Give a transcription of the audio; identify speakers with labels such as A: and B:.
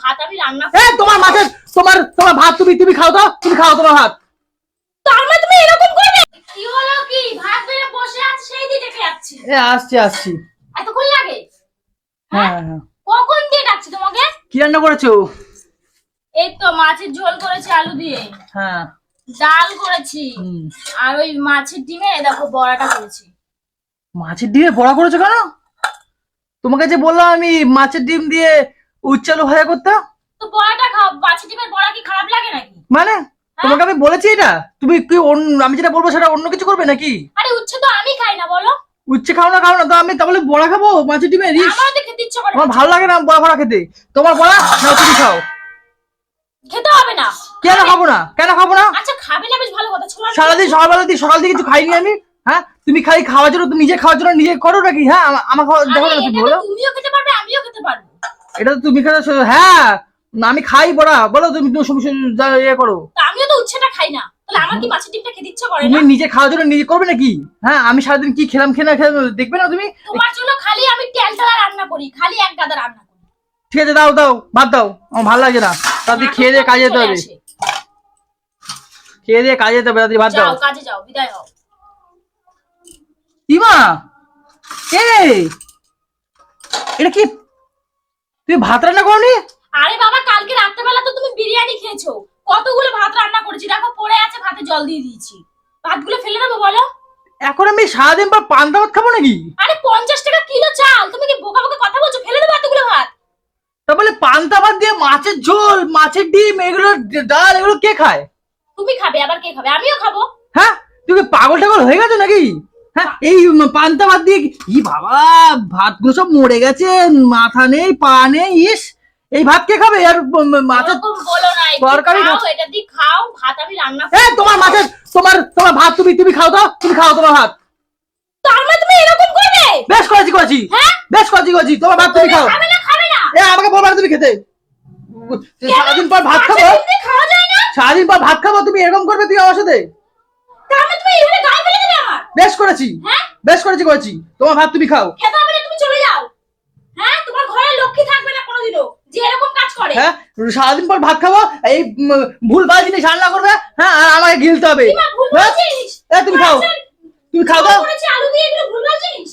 A: ভাত আমি রান্না
B: এ তোমার মাছের তোমার তোমার ভাত তুমি তুমি খাও তো তুমি খাও তোমার ভাত।
A: তার মানে তুমি এরকম করবে? কি হলো কি? ভাত বেড়ে বসে আছে সেই দিকে যাচ্ছি।
B: এ আসছি আসছি।
A: এতক্ষণ লাগে?
B: হ্যাঁ হ্যাঁ?
A: কখন দিয়ে ডাকছি তোমাকে?
B: কি রান্না করেছ?
A: এই তো মাছের ঝোল করেছি আলু দিয়ে।
B: হ্যাঁ।
A: ডাল করেছি। আর ওই মাছের ডিমে দেখো বড়াটা করেছি।
B: মাছের ডিমে বড়া করেছ কেন? তোমাকে যে বললাম আমি মাছের ডিম দিয়ে উচ্চালু ভাজা করতে?
A: তো বড়াটা খাও মাছের ডিমের বড়া কি খারাপ লাগে নাকি?
B: মানে? তোমাকে আমি বলেছি এটা? তুমি কি আমি যেটা বলব সেটা অন্য কিছু করবে নাকি?
A: আরে উচ্ছে তো আমি খাই না বলো।
B: উচ্ছে খাও না খাও না তো আমি তাহলে বড়া খাব? রিস
A: আমার তো খেতে ইচ্ছে করে
B: আমার ভালো লাগে না বড়া ফড়া খেতে। তোমার বড়া না তুমি খাও।
A: খেতে হবে না।
B: কেন খাব না? কেন খাব না?
A: আচ্ছা খাবে না বেশ ভালো কথা ছোলা
B: সারাদিন সকালবেলা দিয়ে সকাল থেকে কিছু খাইনি আমি? হ্যাঁ? তুমি খালি খাওয়ার জন্য তুমি নিজে খাওয়ার জন্য নিজে করো নাকি? হ্যাঁ আমা- আমার দেখো না তুমি বলো।
A: তুমিও খেতে পারব
B: এটা তো তুমি খাওয়া হ্যাঁ না, আমি খাই বড়া। বলো তুমি ইয়ে করো।
A: আমিও তো উচ্ছেটা খাই না। তাহলে আমার কি মাছের ডিমটা খেতে ইচ্ছে করে
B: তুমি নিজে খাওয়ার জন্য নিজে করবে নাকি? হ্যাঁ আমি সারাদিন কি খেলাম খেলাম দেখবে না তুমি?
A: তোমার জন্য খালি আমি তেল তেলা রান্না করি। খালি এক গাদা রান্না করি।
B: ঠিক আছে দাও দাও ভাত দাও। আমার ভালো লাগে না। তাতে খেয়ে দিয়ে কাজে যেতে হবে। খেয়ে দিয়ে কাজে যেতে হবে তাড়াতাড়ি ভাত দাও।
A: কাজে যাও বিদায় হও।
B: ইমা কে রে? এটা কি তুমি ভাত রান্না করনি?
A: আরে বাবা কালকে রাত্রেবেলা তো তুমি বিরিয়ানি খেয়েছো। কতগুলো ভাত রান্না করেছি? দেখো পড়ে আছে ভাতে জল দিয়ে দিয়েছি। ভাতগুলো ফেলে দেবো বলো?
B: এখন আমি সারাদিন পর পান্তা ভাত খাব নাকি?
A: আরে পঞ্চাশ টাকা কিলো চাল। তুমি কি বোকা বোকা কথা বলছো? ফেলে দেবো এতগুলো ভাত।
B: তাহলে পান্তা ভাত দিয়ে মাছের ঝোল মাছের ডিম এগুলো ডাল এগুলো কে খায়?
A: তুমি খাবে আবার কে খাবে? আমিও খাব।
B: হ্যাঁ? তুমি পাগল টাগল হয়ে গেছো নাকি? হ্যাঁ এই পান্তা ভাত দিয়ে কি- ই বাবা ভাতগুলো সব মরে গেছে মাথা নেই পা নেই ইস। এই ভাত কে খাবে? আর
A: একটু
B: তরকারি
A: খাও ভাত আমি রান্না
B: এ তোমার মাছের তোমার তোমার ভাত তুমি তুমি খাও তো তুমি খাও তোমার ভাত।
A: মানে তুমি এরকম করবে?
B: বেশ করেছি করেছি।
A: হ্যাঁ?
B: বেশ করেছি করেছি। তোমার ভাত তুমি খাও। এ আমাকে বলবা তুমি খেতে। সারাদিন পর ভাত খাব? সারাদিন পর ভাত খাব? তুমি এরকম করবে তুমি আমার সাথে? বেশ করেছি।
A: হ্যাঁ?
B: বেশ করেছি করেছি। তোমার ভাত তুমি খাও।
A: খেতে হবে না তুমি চলে যাও। হ্যাঁ? তোমার ঘরে লক্ষ্মী থাকবে না কোনোদিনও যে এরকম কাজ করে।
B: হ্যাঁ? সারাদিন পর ভাত খাব এই ভুল ভালো জিনিস রান্না করবে হ্যাঁ? আর আমাকে গিলতে হবে। হ্যাঁ? তুমি খাও। তুমি খাও দাও।
A: আলু দিয়ে এগুলো ভুল বলছিস